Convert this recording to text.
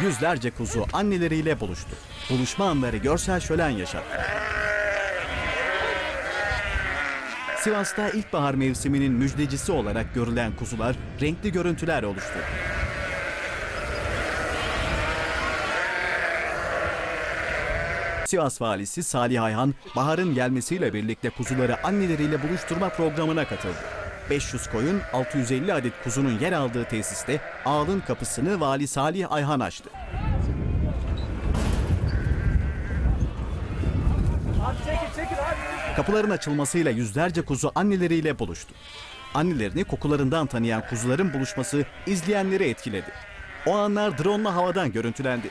yüzlerce kuzu anneleriyle buluştu. Buluşma anları görsel şölen yaşadı. Sivas'ta ilkbahar mevsiminin müjdecisi olarak görülen kuzular renkli görüntüler oluşturdu. Sivas valisi Salih Ayhan, baharın gelmesiyle birlikte kuzuları anneleriyle buluşturma programına katıldı. 500 koyun, 650 adet kuzunun yer aldığı tesiste ağalın kapısını vali Salih Ayhan açtı. Kapıların açılmasıyla yüzlerce kuzu anneleriyle buluştu. Annelerini kokularından tanıyan kuzuların buluşması izleyenleri etkiledi. O anlar drone'la havadan görüntülendi.